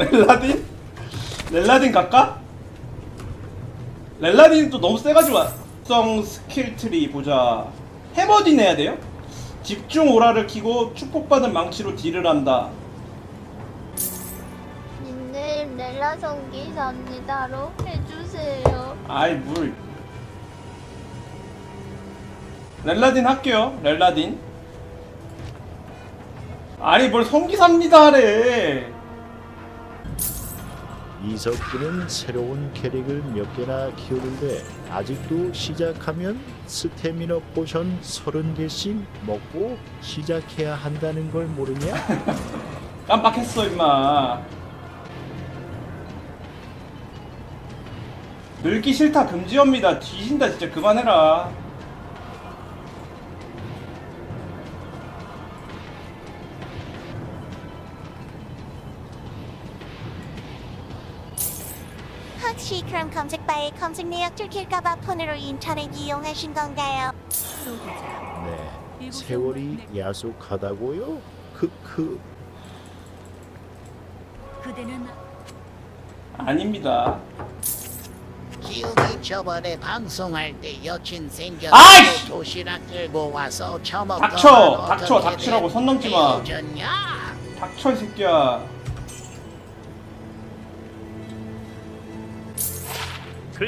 렐라딘? 렐라딘 갈까? 렐라딘 또 너무 세가지고 성 스킬 트리 보자 해머딘 해야 돼요? 집중 오라를 키고 축복받은 망치로 딜을 한다 님들 렐라성 기사입니다로 해주세요. 아이 물 렐라딘 할게요 렐라딘 아니 뭘 성기사입니다 하래 이석기는 새로운 캐릭을 몇 개나 키우는데 아직도 시작하면 스태미너 포션 30개씩 먹고 시작해야 한다는 걸 모르냐? 깜빡했어 임마. 늙기 싫다 금지어입니다. 뒤진다 진짜 그만해라 그럼 검색바에 검색 내역 들킬까봐 폰으로 인터넷 이용하신 건가요? 네. 세월이 야속하다고요? 크크. 그대는 아닙니다 기욱이 저번에 방송할 때 여친 아이씨! 생겨서 도시락 들고 와서 처먹던 닥쳐! 건 닥쳐, 어떻게 닥치라고 돼? 선 넘지 마. 헤어졌냐? 닥쳐 이 새끼야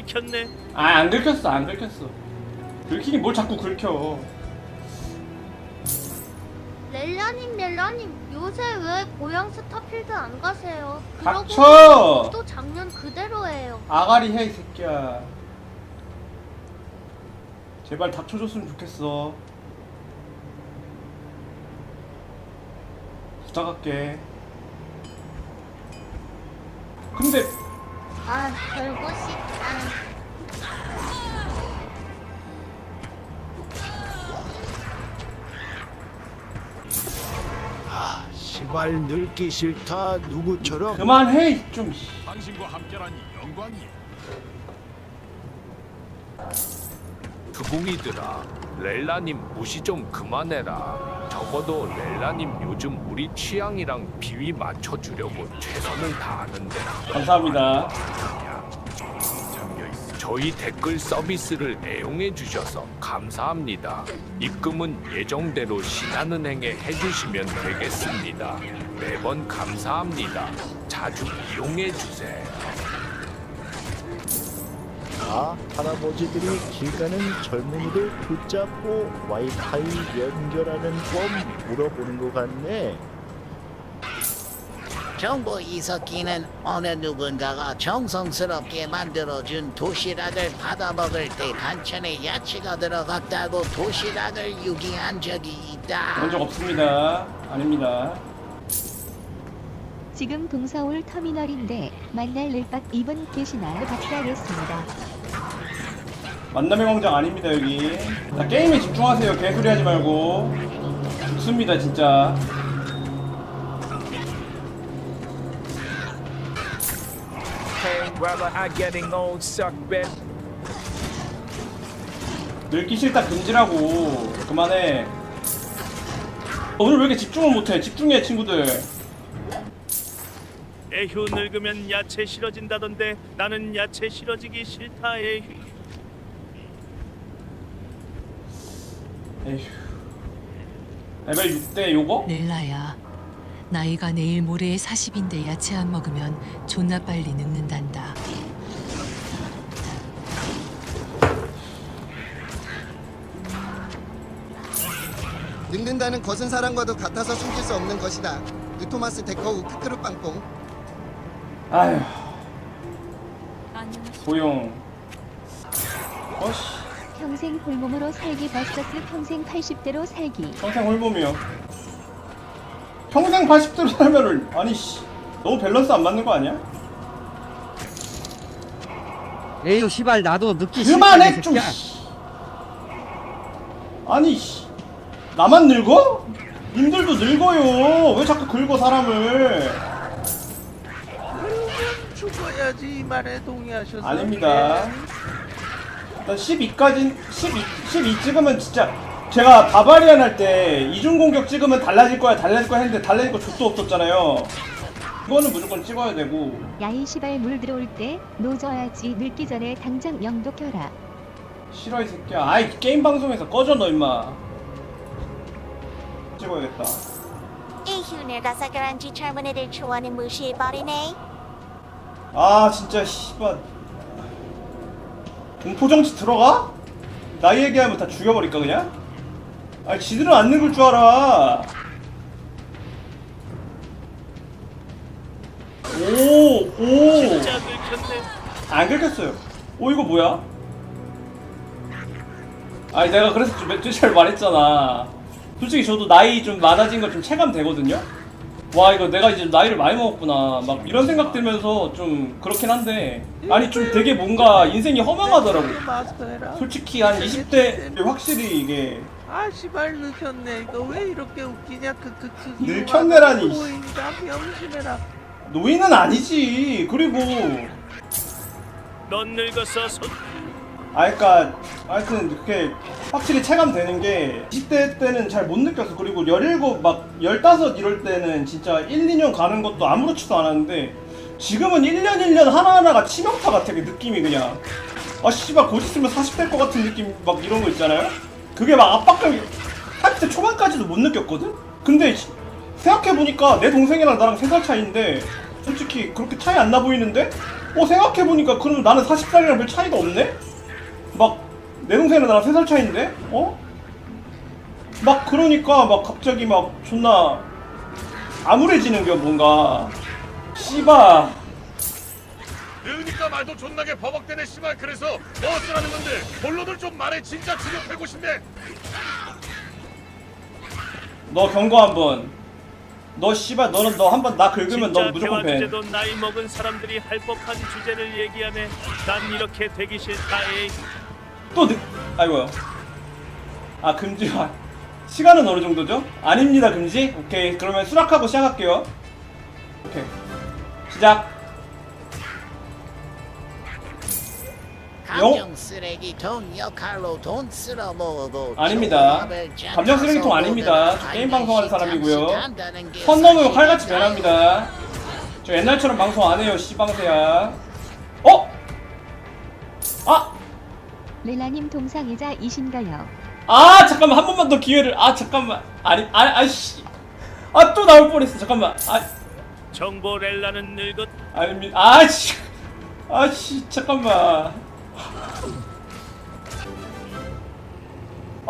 긁혔네. 아 안 긁혔어 안 긁혔어 긁히긴 뭘 자꾸 긁혀 렐라님 렐라님 요새 왜 고향 스타필드 안 가세요? 닥쳐! 또 작년 그대로예요. 아가리 해 이 새끼야 제발 닥쳐줬으면 좋겠어 부탁할게 근데 아 별거 싶다. 아, 시발 늙기 싫다. 누구처럼 그만해 좀 씨. 당신과 함께라니 영광이. 두봉이들아 렐라님 무시 좀 그만해라 적어도 렐라님 요즘 우리 취향이랑 비위 맞춰주려고 최선을 다하는데 감사합니다 저희 댓글 서비스를 애용해 주셔서 감사합니다. 입금은 예정대로 신한은행에 해주시면 되겠습니다. 매번 감사합니다. 자주 이용해 주세요. 아, 할아버지들이 길 가는 젊은이들 붙잡고 와이파이 연결하는 법 물어보는 것 같네. 정보 이석기는 어느 누군가가 정성스럽게 만들어준 도시락을 받아먹을 때 반찬에 야채가 들어갔다고 도시락을 유기한 적이 있다. 그런 적 없습니다. 아닙니다. 지금 동서울 터미널인데 만날 일박 이분 계시나 박사하겠습니다. 만남의 광장 아닙니다 여기. 자 게임에 집중하세요. 개소리 하지 말고. 좋습니다 진짜 Hey, brother, I'm getting old, suck bet. 늙기 싫다 금지라고 그만해 오늘 왜 이렇게 집중을 못해 집중해 친구들 에휴 늙으면 야채 싫어진다던데 나는 야채 싫어지기 싫다 에휴. 에휴 레벨 6대 요거? 넬라야, 나이가 내일 모레에 40인데 야채 안 먹으면 존나 빨리 늙는단다. 늙는다는 것은 사람과도 같아서 숨길 수 없는 것이다. 느토마스 데커우 크크루 빵뽕. 아휴. 소용 어씨 평생 홀몸으로 살기 vs 평생 80대로 살기. 평생 홀몸이요 평생 80대로 살면은 아니 씨 너무 밸런스 안 맞는 거 아니야? 에휴, 시발 나도 늦기 그만해 좀 씨. 아니 씨 나만 늙어? 님들도 늙어요 왜 자꾸 긁어 사람을 죽어야지 이 말에 동의하셔서. 아닙니다 일단 12까지 12, 12 찍으면 진짜 제가 바바리안 할 때 이중 공격 찍으면 달라질 거야 달라질 거야 했는데 달라질 거 족도 없었잖아요. 그거는 무조건 찍어야 되고. 야이 시발 물 들어올 때 노져야지 늙기 전에 당장 영도 켜라. 싫어 이 새끼야. 아이 게임 방송에서 꺼져 너 임마. 찍어야겠다. 에휴 늙어서 그런지 젊은 애들 초원은 무시해버리네. 아 진짜 씨발. 공포정치 들어가? 나이 얘기하면 다 죽여버릴까 그냥? 아니 지들은 안 늙을 줄 알아. 오오. 진짜 긁혔네. 안 긁혔어요. 오 이거 뭐야? 아니 내가 그래서 좀 며칠 전에 말했잖아. 솔직히 저도 나이 좀 많아진 거좀 체감되거든요? 와 이거 내가 이제 나이를 많이 먹었구나. 막 이런 생각 들면서 좀 그렇긴 한데. 아니 좀 되게 뭔가 인생이 허망하더라고 솔직히 한 20대 확실히 이게 아 씨발 늙혔네. 이거 왜 이렇게 웃기냐? 크크크 늙혔네라니. 보인다? 병신해라. 노인은 아니지. 그리고 넌 늙어서 손 아 그니까 하여튼 그렇게 확실히 체감되는 게 20대 때는 잘 못 느꼈어. 그리고 17, 막 15 이럴 때는 진짜 1, 2년 가는 것도 아무렇지도 않았는데 지금은 1년 1년 하나하나가 치명타 같아 그 느낌이 그냥. 아 씨발 곧 있으면 40 될 것 같은 느낌 막 이런 거 있잖아요 그게 막 압박감이 40대 초반까지도 못 느꼈거든? 근데 시- 생각해보니까 내 동생이랑 나랑 3살 차이인데 솔직히 그렇게 차이 안 나 보이는데? 어 생각해보니까 그럼 나는 40살이랑 별 차이가 없네? 막 내 동생이랑 나랑 3살 차이인데? 어? 막 그러니까 막 갑자기 막 존나 암울해지는 게 뭔가 씨바 그러니까 말도 존나게 버벅대네 씨발 그래서 뭐 어쩌라는 건데 본론을 좀 말해 진짜 주력하고 싶네 너 경고 한번 너 씨발 너는 너 한 번 나 긁으면 너 진짜 무조건 배 주제도 나이 먹은 사람들이 할 법한 주제를 얘기하네. 난 이렇게 되기 싫다. 에이. 또 늦... 아이고요 아 금지화 시간은 어느 정도죠? 아닙니다 금지? 오케이 그러면 수락하고 시작할게요 오케이 시작 감정 쓰레기 돈 역할로 돈 쓸어 모으고 아닙니다. 감정 쓰레기통 아닙니다. 게임 방송하는 사람이고요. 선 넘으면 칼같이? 변합니다 저 옛날처럼 방송 안 해요 씨방새야 어? 아! 렐라님 동상이자 이신가요? 아 잠깐만 한 번만 더 기회를 아 잠깐만 아니 아 아씨 아 또 나올 뻔했어 잠깐만 아 정보 렐라는 늙었. 아닙니다 아씨 아씨 잠깐만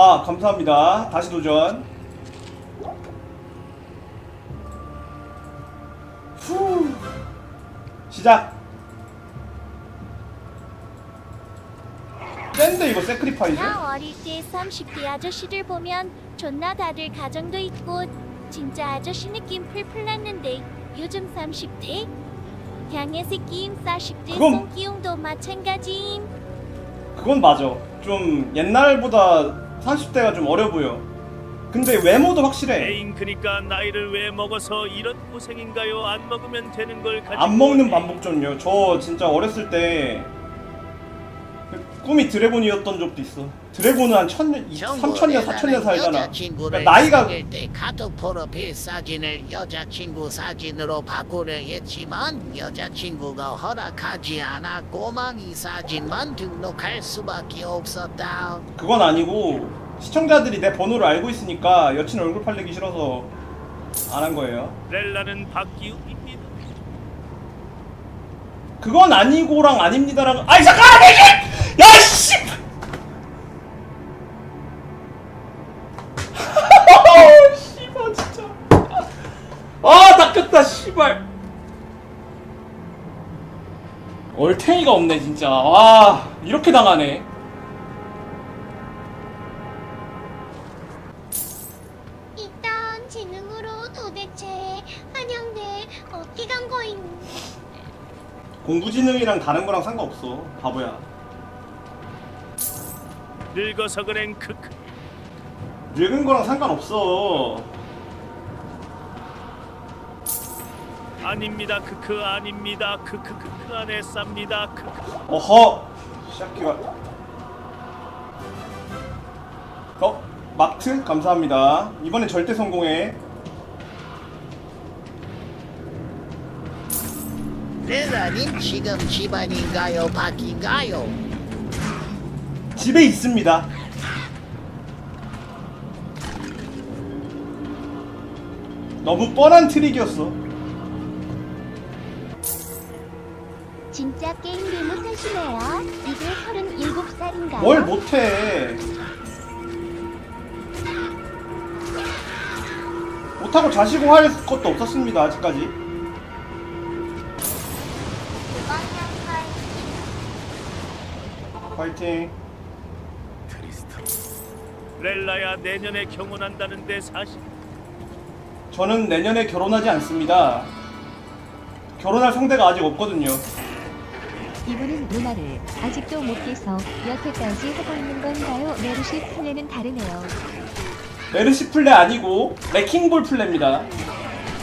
아 감사합니다. 다시 도전. 후. 시작. 센데 이거 세크리파이즈? 나 어릴 때 30대 아저씨들 보면 존나 다들 가정도 있고 진짜 아저씨 느낌 풀풀 났는데 요즘 30대? 양의 새끼임 40대 그건- 송기용도 마찬가지임. 그건 맞아. 좀 옛날보다 30대가 좀 어려 보여. 근데 외모도 확실해. 에인 그니까 나이를 왜 먹어서 이런 고생인가요? 안 먹으면 되는 걸 가지고. 안 먹는 반복전요. 저 진짜 어렸을 때그 꿈이 드래곤이었던 적도 있어. 드래곤은 한 천년, 이- 삼천년, 사천년 살잖아. 여자친구를 그러니까 나이가 때 카톡 프로필 사진을 여자친구 사진으로 바꾸려 했지만 여자친구가 허락하지 않아 꼬망이 사진만 등록할 수밖에 없었다. 그건 아니고 시청자들이 내 번호를 알고 있으니까 여친 얼굴 팔리기 싫어서 안 한 거예요. 렐라는 박기욱입니다. 그건 아니고랑 아닙니다랑 아이 잠깐 이게 아 닦였다 씨발. 얼탱이가 없네 진짜. 와 이렇게 당하네. 일단 지능으로 도대체 한양대 어디 간 거임 공부지능이랑 다른 거랑 상관없어. 바보야. 늙어서 그랭 크크. 늙은 거랑 상관없어. 아닙니다. 크크 아닙니다. 크크 크크 안에 쌉니다. 크크. 어허 시작기가 어 마트 감사합니다 이번엔 절대 성공해 렐라님 지금 집안인가요? 밖인가요? 집에 있습니다. 너무 뻔한 트릭이었어. 진짜 게임을 못하시네요. 이제 37살인가요? 뭘 못해. 못하고 자시고 할 것도 없었습니다, 아직까지. 파이팅. 렐라야 내년에 경혼한다는데 사실 저는 내년에 결혼하지 않습니다. 결혼할 상대가 아직 없거든요. 이분은 누나를 아직도 못 깨서 여태까지 하고 있는 건가요? 메르시 플레는 다르네요. 메르시 플레 아니고 레킹볼 플레입니다.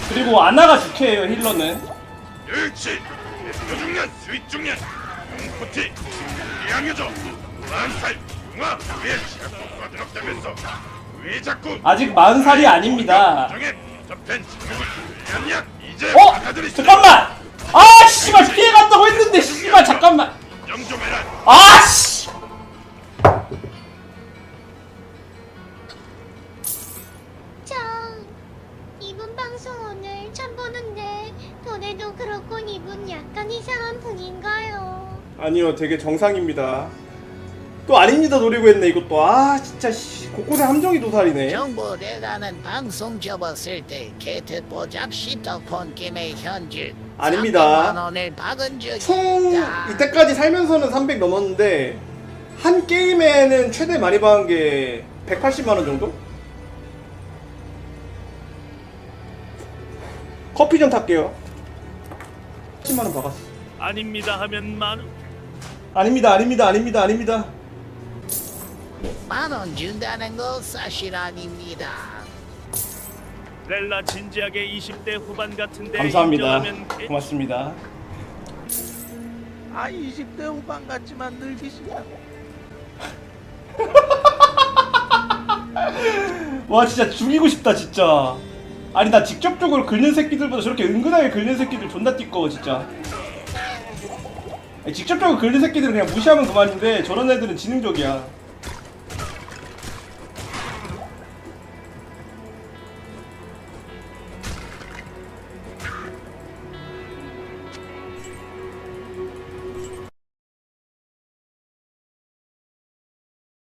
그리고 아나가 주캐예요 힐러는. 일치 요중년 스윗 중년 용포티 이양여조 만살 융화 왜 지하도가 들었다면서 왜 자꾸 아직 40살이 아닙니다. 정에 접된 직급을 냐 이제 어? 잠깐만! 아 씨발 피해간다고 했는데 씨발 잠깐만. 아 씨. 저 이분 방송 오늘 처음 보는데 노래도 그렇고 이분 약간 이상한 분인가요? 아니요, 되게 정상입니다. 또 아닙니다 노리고 했네 이것도. 아 진짜 씨 곳곳에 함정이 도살이네. 정보 렐라는 방송 접었을 때 게트 보잡 시터폰 김의 현질 아닙니다. 300만 원을 박은 적이 총 있다. 이때까지 살면서는 300 넘었는데 한 게임에는 최대 많이 받은 게 180만 원 정도? 커피 좀 탈게요. 10만 원 박았어. 아닙니다 하면 만 아닙니다, 아닙니다, 아닙니다, 아닙니다. 만 원 준다는 거 사실 아닙니다. 렐라 진지하게 20대 후반 같은데 감사합니다. 인정하면 개- 고맙습니다. 아 20대 후반 같지만 늙으시다. 와 진짜 죽이고 싶다 진짜. 아니 나 직접적으로 긁는 새끼들보다 저렇게 은근하게 긁는 새끼들 존나 띠꺼워 진짜. 아니, 직접적으로 긁는 새끼들은 그냥 무시하면 그만인데 저런 애들은 지능적이야.